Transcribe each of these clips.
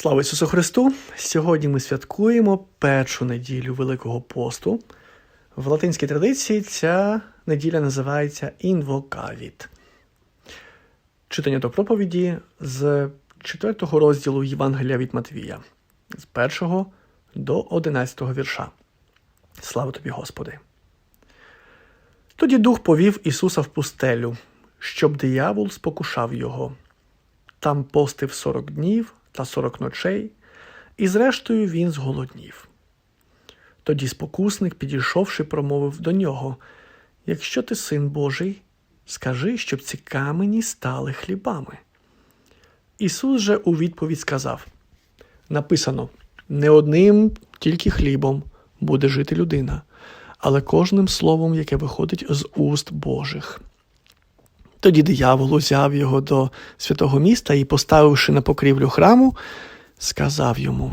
Слава Ісусу Христу! Сьогодні ми святкуємо першу неділю Великого посту. В латинській традиції ця неділя називається Інвокавіт. Читання до проповіді з 4 розділу Євангелія від Матвія, з 1 до 11 вірша. Слава тобі, Господи! Тоді Дух повів Ісуса в пустелю, щоб диявол спокушав його. Там постив сорок днів та сорок ночей, і зрештою він зголоднів. Тоді спокусник, підійшовши, промовив до нього Якщо ти син Божий, скажи, щоб ці камені стали хлібами. Ісус же у відповідь сказав Написано не одним тільки хлібом буде жити людина, але кожним словом, яке виходить з уст Божих. Тоді диявол узяв його до святого міста і, поставивши на покрівлю храму, сказав йому: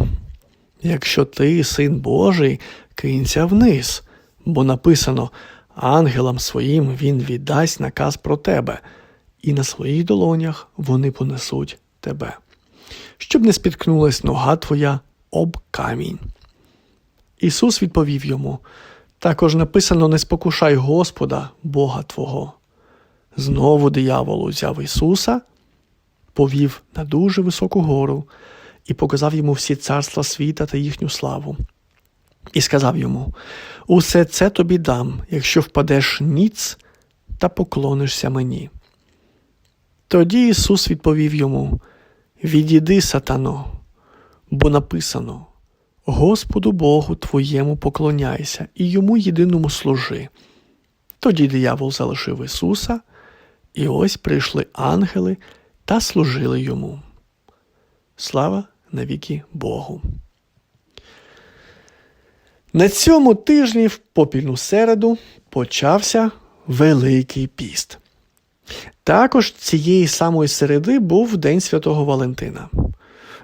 Якщо ти, син Божий, кинься вниз, бо написано ангелам своїм він віддасть наказ про тебе, і на своїх долонях вони понесуть тебе, щоб не спіткнулась нога твоя об камінь. Ісус відповів йому: також написано: Не спокушай Господа, Бога Твого. Знову диявол узяв Ісуса, повів на дуже високу гору і показав йому всі царства світа та їхню славу. І сказав йому: Усе це тобі дам, якщо впадеш ніц та поклонишся мені. Тоді Ісус відповів йому: Відійди, сатано, бо написано: Господу Богу твоєму поклоняйся і йому єдиному служи. Тоді диявол залишив Ісуса. І ось прийшли ангели та служили йому. Слава навіки Богу. На цьому тижні в попільну середу почався Великий піст. Також цієї самої середи був День Святого Валентина.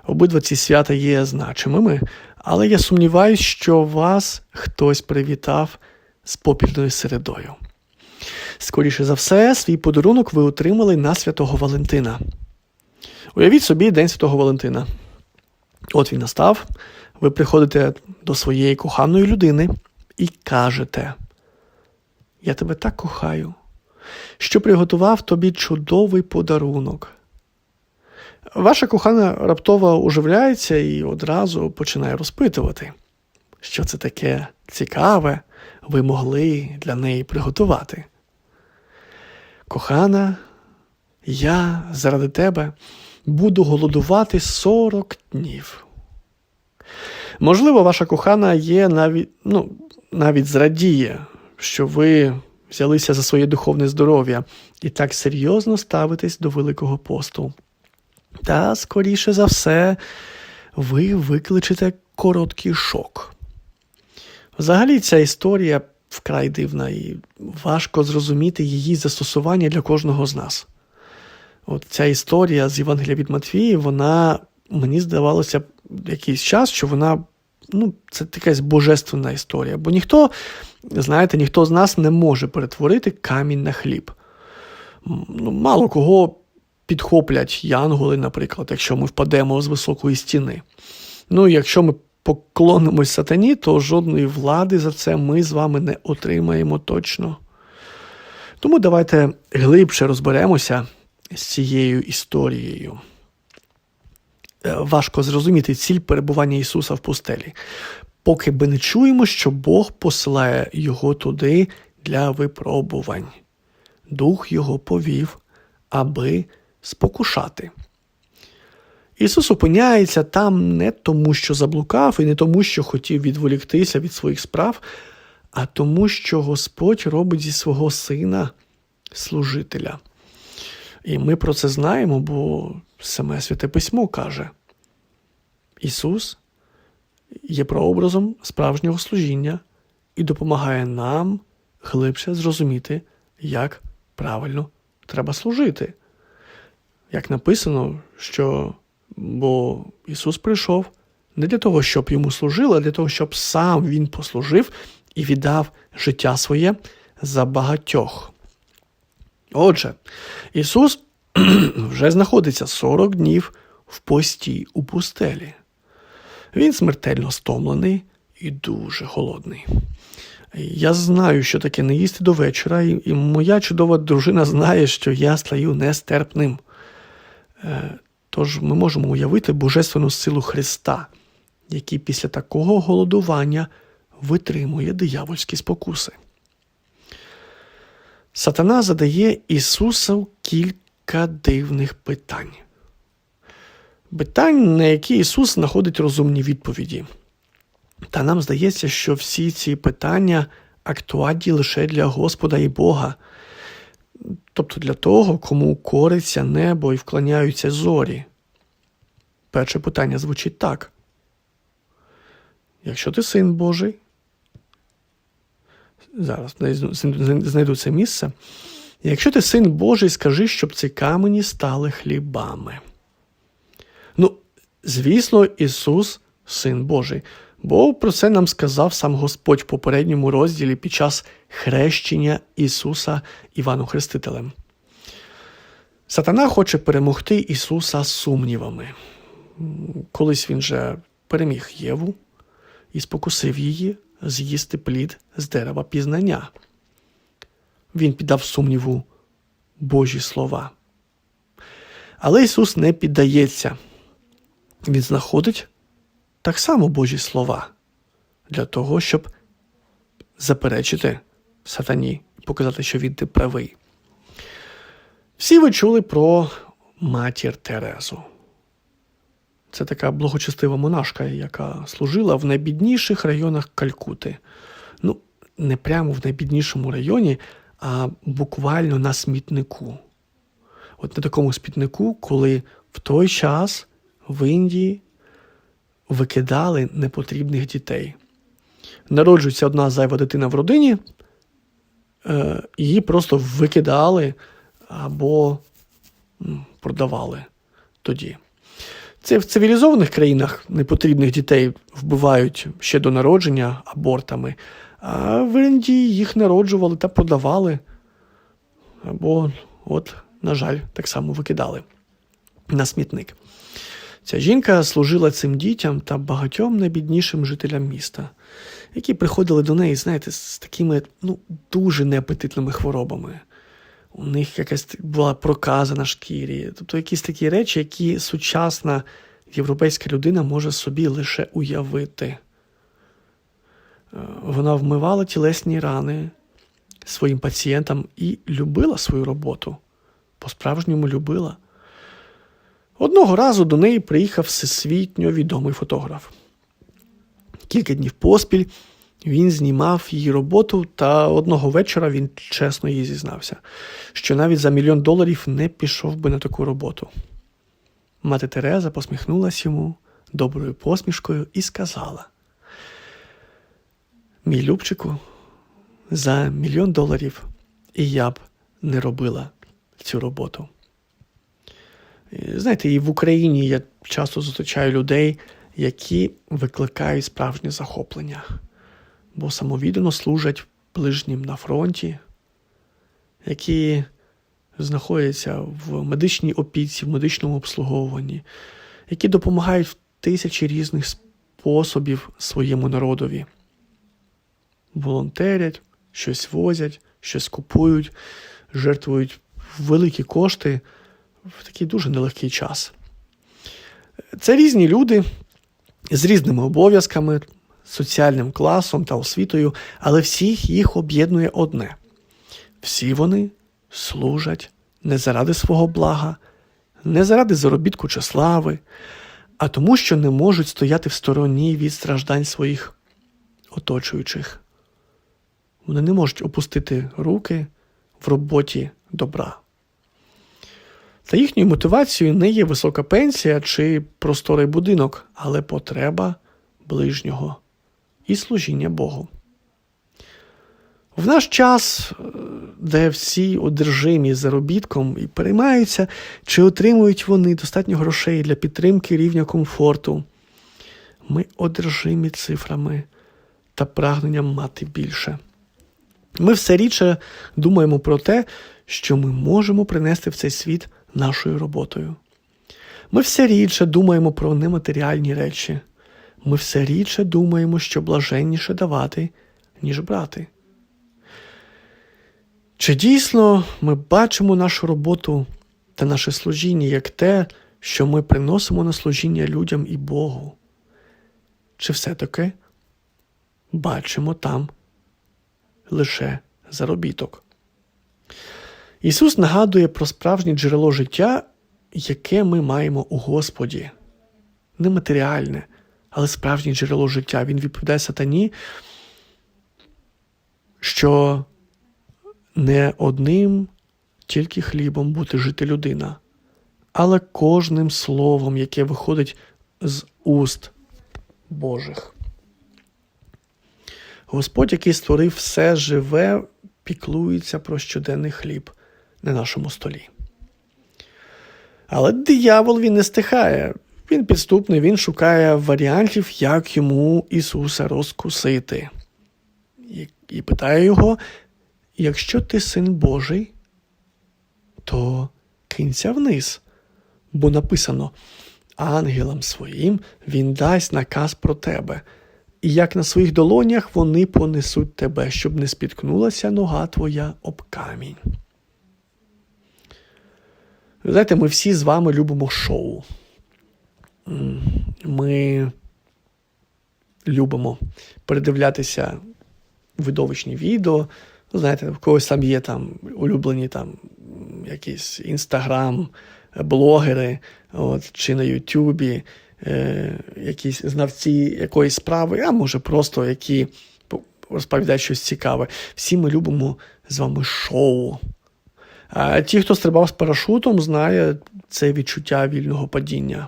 Обидва ці свята є значимими, але я сумніваюся, що вас хтось привітав з попільною середою. Скоріше за все, свій подарунок ви отримали на святого Валентина. Уявіть собі День Святого Валентина. От він настав, ви приходите до своєї коханої людини і кажете: Я тебе так кохаю, що приготував тобі чудовий подарунок. Ваша кохана раптово оживляється і одразу починає розпитувати, що це таке цікаве ви могли для неї приготувати. Кохана, я заради тебе буду голодувати 40 днів. Можливо, ваша кохана є навіть, ну, навіть зрадіє, що ви взялися за своє духовне здоров'я і так серйозно ставитесь до Великого посту. Та, скоріше за все, ви викличете короткий шок. Взагалі, ця історія вкрай дивна і важко зрозуміти її застосування для кожного з нас. От ця історія з Євангелія від Матвії, вона мені здавалося якийсь час, що вона ну, це якась божественна історія. Бо ніхто, знаєте, ніхто з нас не може перетворити камінь на хліб. Ну, Мало кого підхоплять янголи, наприклад, якщо ми впадемо з високої стіни. Ну, якщо ми поклонимось сатані, то жодної влади за це ми з вами не отримаємо точно. Тому давайте глибше розберемося з цією історією. Е, важко зрозуміти ціль перебування Ісуса в пустелі, поки ми не чуємо, що Бог посилає Його туди для випробувань. Дух Його повів, аби спокушати. Ісус опиняється там не тому, що заблукав, і не тому, що хотів відволіктися від своїх справ, а тому, що Господь робить зі свого сина служителя. І ми про це знаємо, бо саме Святе Письмо каже: Ісус є прообразом справжнього служіння і допомагає нам глибше зрозуміти, як правильно треба служити. Як написано, що Бо Ісус прийшов не для того, щоб йому служили, а для того, щоб сам Він послужив і віддав життя своє за багатьох. Отже, Ісус вже знаходиться 40 днів в пості у пустелі. Він смертельно стомлений і дуже голодний. Я знаю, що таке не їсти до вечора, і, моя чудова дружина знає, що я стаю нестерпним. Тож ми можемо уявити божественну силу Христа, який після такого голодування витримує диявольські спокуси. Сатана задає Ісусу кілька дивних питань. Питань, на які Ісус знаходить розумні відповіді. Та нам здається, що всі ці питання актуальні лише для Господа і Бога, тобто для того, кому кориться небо і вклоняються зорі. Перше питання звучить так. Якщо ти син Божий, зараз знайду це місце. Якщо ти син Божий, скажи, щоб ці камені стали хлібами. Ну, звісно, Ісус син Божий, бо про це нам сказав сам Господь в попередньому розділі під час хрещення Ісуса Іваном Хрестителем. Сатана хоче перемогти Ісуса сумнівами. Колись він же переміг Єву і спокусив її з'їсти плід з дерева пізнання. Він піддав сумніву Божі слова. Але Ісус не піддається. Він знаходить так само Божі слова для того, щоб заперечити сатані і показати, що він ти правий. Всі ви чули про матір Терезу. Це така благочестива монашка, яка служила в найбідніших районах Калькути. Ну, не прямо в найбіднішому районі, а буквально на смітнику. От на такому смітнику, коли в той час в Індії викидали непотрібних дітей. Народжується одна зайва дитина в родині, е, її просто викидали або продавали тоді. Це в цивілізованих країнах непотрібних дітей вбивають ще до народження абортами, а в Індії їх народжували та продавали. Або, от, на жаль, так само викидали на смітник. Ця жінка служила цим дітям та багатьом найбіднішим жителям міста, які приходили до неї, знаєте, з такими ну, дуже неапетитними хворобами. У них якась була проказа на шкірі, тобто якісь такі речі, які сучасна європейська людина може собі лише уявити. Е, вона вмивала тілесні рани своїм пацієнтам і любила свою роботу. По-справжньому любила. Одного разу до неї приїхав всесвітньо відомий фотограф. Кілька днів поспіль він знімав її роботу, та одного вечора він чесно їй зізнався, що навіть за мільйон доларів не пішов би на таку роботу. Мати Тереза посміхнулася йому доброю посмішкою і сказала: Мій Любчику, за мільйон доларів і я б не робила цю роботу. Знаєте, і в Україні я часто зустрічаю людей, які викликають справжнє захоплення, бо самовіддано служать ближнім на фронті, які знаходяться в медичній опіці, в медичному обслуговуванні, які допомагають в тисячі різних способів своєму народові. Волонтерять, щось возять, щось купують, жертвують великі кошти в такий дуже нелегкий час. Це різні люди з різними обов'язками, соціальним класом та освітою, але всіх їх об'єднує одне: всі вони служать не заради свого блага, не заради заробітку чи слави, а тому, що не можуть стояти в стороні від страждань своїх оточуючих. Вони не можуть опустити руки в роботі добра. Та їхньою мотивацією не є висока пенсія чи просторий будинок, але потреба ближнього і служіння Богу. В наш час, е, де всі одержимі заробітком і переймаються, чи отримують вони достатньо грошей для підтримки рівня комфорту, ми одержимі цифрами та прагненням мати більше. Ми все рідше думаємо про те, що ми можемо принести в цей світ нашою роботою. Ми все рідше думаємо про нематеріальні речі. Ми все рідше думаємо, що блаженніше давати, ніж брати. Чи дійсно ми бачимо нашу роботу та наше служіння як те, що ми приносимо на служіння людям і Богу? Чи все-таки бачимо там лише заробіток? Ісус нагадує про справжнє джерело життя, яке ми маємо у Господі. Нематеріальне, але справжнє джерело життя. Він відповідає сатані, що не одним тільки хлібом буде жити людина, але кожним словом, яке виходить з уст Божих. Господь, який створив все живе, піклується про щоденний хліб на нашому столі. Але диявол він не стихає. Він підступний, він шукає варіантів, як йому Ісуса розкусити. І, і питає його: якщо ти син Божий, то кинься вниз. Бо написано: ангелам своїм він дасть наказ про тебе, і як на своїх долонях вони понесуть тебе, щоб не спіткнулася нога твоя об камінь. Ви знаєте, ми всі з вами любимо шоу. Ми любимо передивлятися видовищні відео. Ну, Знаєте, в когось там є там улюблені там якісь інстаграм, блогери, от, чи на Ютубі, е, якісь знавці якоїсь справи, а може просто які розповідають щось цікаве. Всі ми любимо з вами шоу. Ті, хто стрибав з парашутом, знає це відчуття вільного падіння.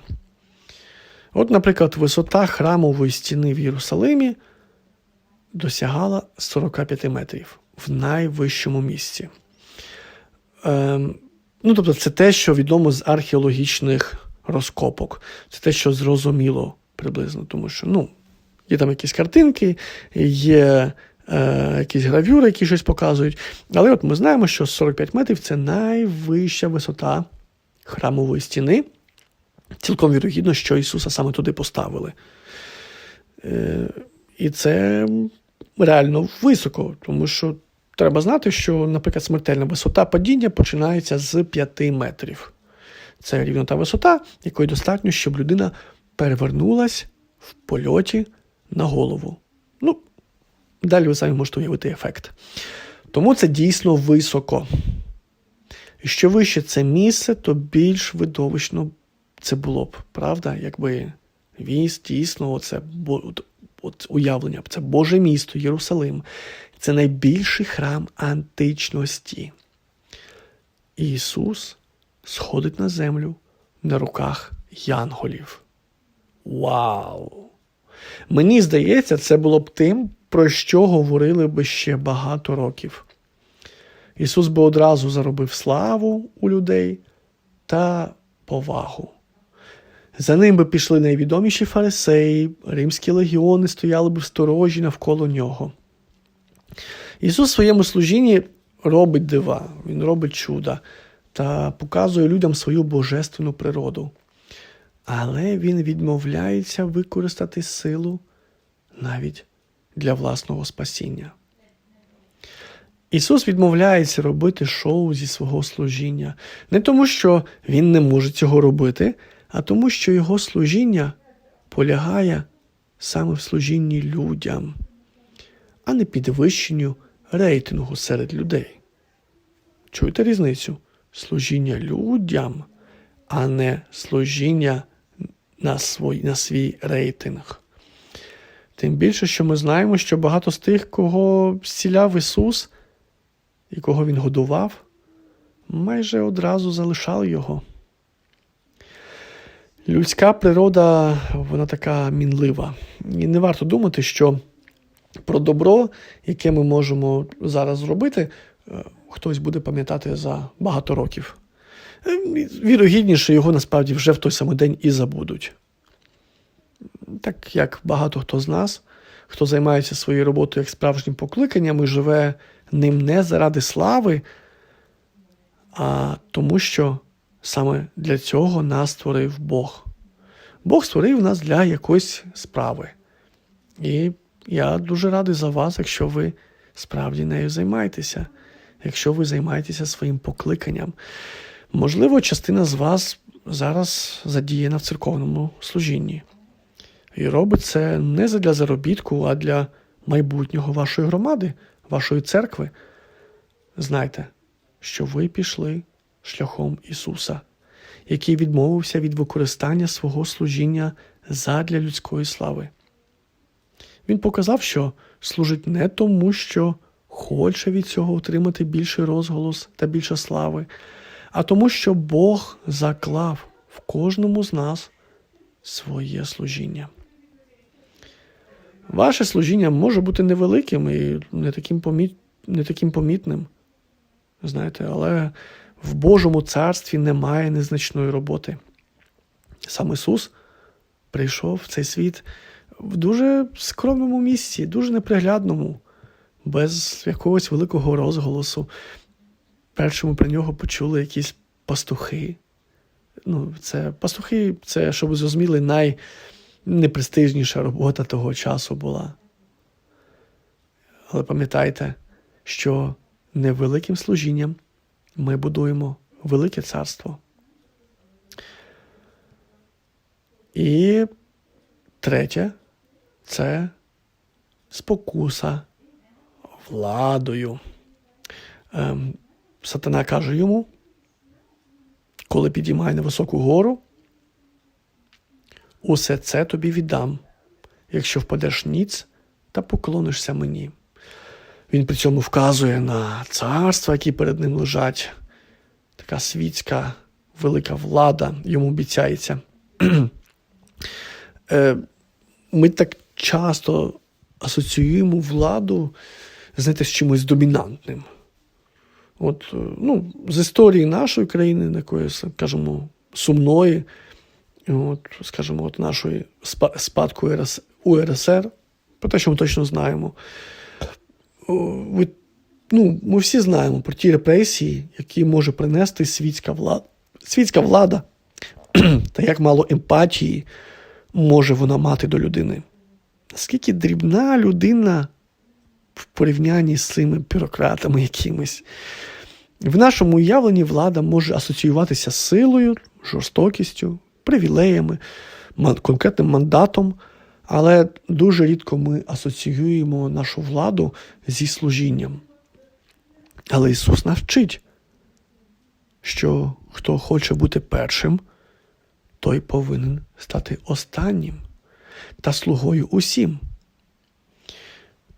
От, наприклад, висота храмової стіни в Єрусалимі досягала 45 метрів в найвищому місці. Ем, ну, тобто, це те, що відомо з археологічних розкопок. Це те, що зрозуміло приблизно, тому що ну, є там якісь картинки, є е, якісь гравюри, які щось показують. Але от ми знаємо, що 45 метрів це найвища висота храмової стіни. Цілком вірогідно, що Ісуса саме туди поставили. Е, і це реально високо, тому що треба знати, що, наприклад, смертельна висота падіння починається з 5 метрів. Це рівно та висота, якої достатньо, щоб людина перевернулась в польоті на голову. Ну, далі ви самі можете уявити ефект. Тому це дійсно високо. І що вище це місце, то більш видовищно це було б, правда? Якби віз дійсно, от уявлення, це Боже місто, Єрусалим. Це найбільший храм античності. І Ісус сходить на землю на руках янголів. Вау! Мені здається, це було б тим, про що говорили би ще багато років. Ісус би одразу заробив славу у людей та повагу. За ним би пішли найвідоміші фарисеї, римські легіони стояли б в сторожі навколо нього. Ісус в своєму служінні робить дива, Він робить чуда та показує людям свою божественну природу. Але Він відмовляється використати силу навіть для власного спасіння. Ісус відмовляється робити шоу зі свого служіння не тому, що Він не може цього робити, а тому, що Його служіння полягає саме в служінні людям, а не підвищенню рейтингу серед людей. Чуєте різницю? Служіння людям, а не служіння на, свій, на свій рейтинг. Тим більше, що ми знаємо, що багато з тих, кого зціляв Ісус і кого Він годував, майже одразу залишали його. Людська природа, вона така мінлива. І не варто думати, що про добро, яке ми можемо зараз зробити, е, хтось буде пам'ятати за багато років. Е, Вірогідніше, його насправді вже в той самий день і забудуть. Так як багато хто з нас, хто займається своєю роботою як справжнім покликанням і живе ним не заради слави, а тому, що Саме для цього нас створив Бог. Бог створив нас для якоїсь справи. І я дуже радий за вас, якщо ви справді нею займаєтеся, якщо ви займаєтеся своїм покликанням. Можливо, частина з вас зараз задіяна в церковному служінні. І робить це не для заробітку, а для майбутнього вашої громади, вашої церкви. Знайте, що ви пішли шляхом Ісуса, який відмовився від використання свого служіння задля людської слави. Він показав, що служить не тому, що хоче від цього отримати більший розголос та більше слави, а тому, що Бог заклав в кожному з нас своє служіння. Ваше служіння може бути невеликим і не таким, поміт... не таким помітним, знаєте, але в Божому царстві немає незначної роботи. Сам Ісус прийшов в цей світ в дуже скромному місці, дуже неприглядному, без якогось великого розголосу. Першому про нього почули якісь пастухи. Ну, це Пастухи, це, щоб ви зрозуміли, найнепрестижніша робота того часу була. Але пам'ятайте, що невеликим служінням ми будуємо велике царство. І третє це спокуса владою. Ем, Сатана каже йому, коли підіймає на високу гору, усе це тобі віддам, якщо впадеш ніц та поклонишся мені. Він при цьому вказує на царства, які перед ним лежать. Така світська велика влада йому обіцяється. Е, ми так часто асоціюємо владу, знаєте, з чимось домінантним. От, е, ну, З історії нашої країни, такої, скажімо, сумної, от, скажімо, от нашої спадку УРСР, про те, що ми точно знаємо. Ну, Ми всі знаємо про ті репресії, які може принести світська влада, світська влада, та як мало емпатії може вона мати до людини. Наскільки дрібна людина в порівнянні з цими бюрократами якимись. В нашому уявленні влада може асоціюватися з силою, жорстокістю, привілеями, конкретним мандатом, але дуже рідко ми асоціюємо нашу владу зі служінням. Але Ісус навчить, що хто хоче бути першим, той повинен стати останнім та слугою усім.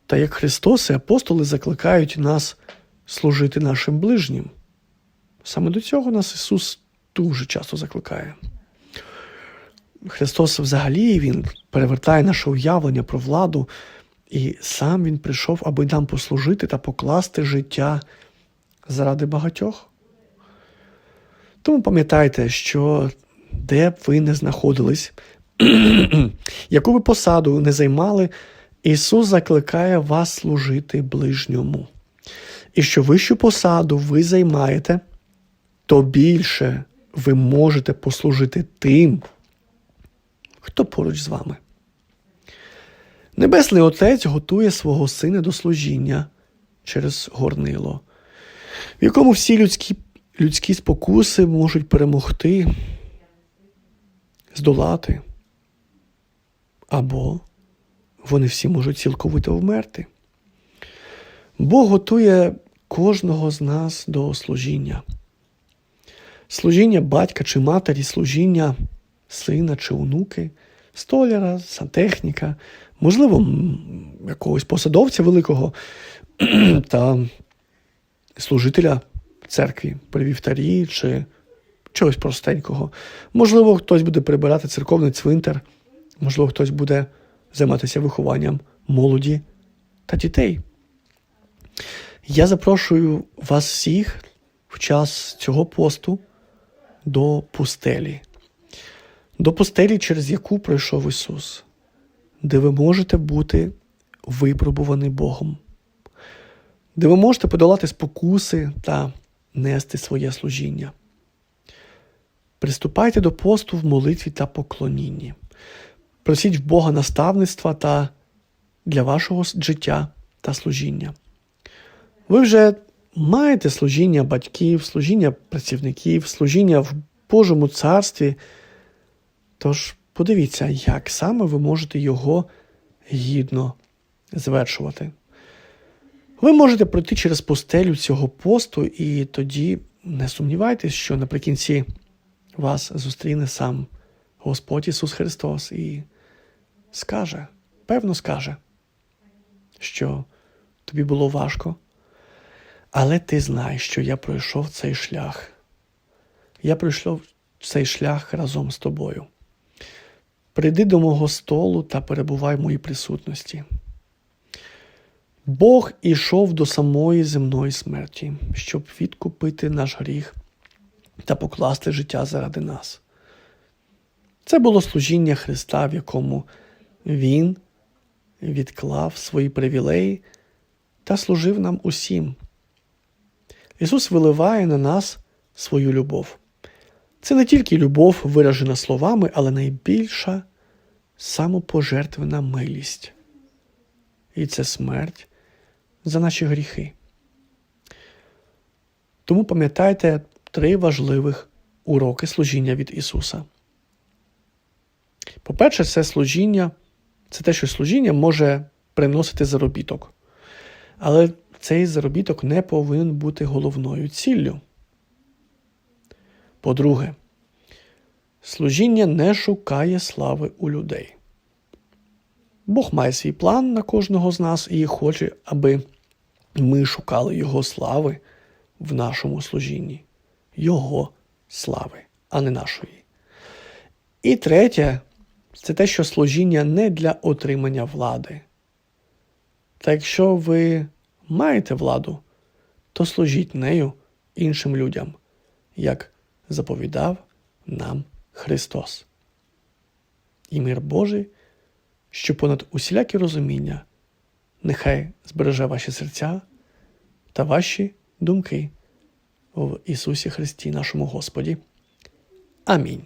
Та як Христос і апостоли закликають нас служити нашим ближнім. Саме до цього нас Ісус дуже часто закликає. Христос взагалі Він перевертає наше уявлення про владу, і сам Він прийшов, аби нам послужити та покласти життя заради багатьох. Тому пам'ятайте, що де б ви не знаходились, яку ви посаду не займали, Ісус закликає вас служити ближньому. І що вищу посаду ви займаєте, то більше ви можете послужити тим, хто поруч з вами. Небесний Отець готує свого Сина до служіння через горнило, в якому всі людські людські спокуси можуть перемогти, здолати, або вони всі можуть цілковито вмерти. Бог готує кожного з нас до служіння. Служіння батька чи матері, служіння сина чи онуки, столяра, сантехніка, можливо, якогось посадовця великого та служителя церкві при вівтарі чи чогось простенького. Можливо, хтось буде прибирати церковний цвинтар, можливо, хтось буде займатися вихованням молоді та дітей. Я запрошую вас всіх в час цього посту до пустелі, до пустелі, через яку пройшов Ісус, де ви можете бути випробувані Богом, де ви можете подолати спокуси та нести своє служіння. Приступайте до посту в молитві та поклонінні. Просіть в Бога наставництва та для вашого життя та служіння. Ви вже маєте служіння батьків, служіння працівників, служіння в Божому царстві. Тож подивіться, як саме ви можете його гідно звершувати. Ви можете пройти через пустелю цього посту, і тоді не сумнівайтесь, що наприкінці вас зустріне сам Господь Ісус Христос і скаже, певно скаже, що тобі було важко, але ти знаєш, що я пройшов цей шлях. Я пройшов цей шлях разом з тобою. Прийди до мого столу та перебувай в моїй присутності. Бог ішов до самої земної смерті, щоб відкупити наш гріх та покласти життя заради нас. Це було служіння Христа, в якому Він відклав свої привілеї та служив нам усім. Ісус виливає на нас свою любов. Це не тільки любов, виражена словами, але найбільша самопожертвена милість. І це смерть за наші гріхи. Тому пам'ятайте три важливих уроки служіння від Ісуса. По-перше, це служіння, це те, що служіння може приносити заробіток. Але цей заробіток не повинен бути головною ціллю. По-друге, служіння не шукає слави у людей. Бог має свій план на кожного з нас і хоче, аби ми шукали Його слави в нашому служінні. Його слави, а не нашої. І третє, це те, що служіння не для отримання влади. Та якщо ви маєте владу, то служіть нею іншим людям, як заповідав нам Христос. І мир Божий, що понад усілякі розуміння, нехай збереже ваші серця та ваші думки в Ісусі Христі, нашому Господі. Амінь.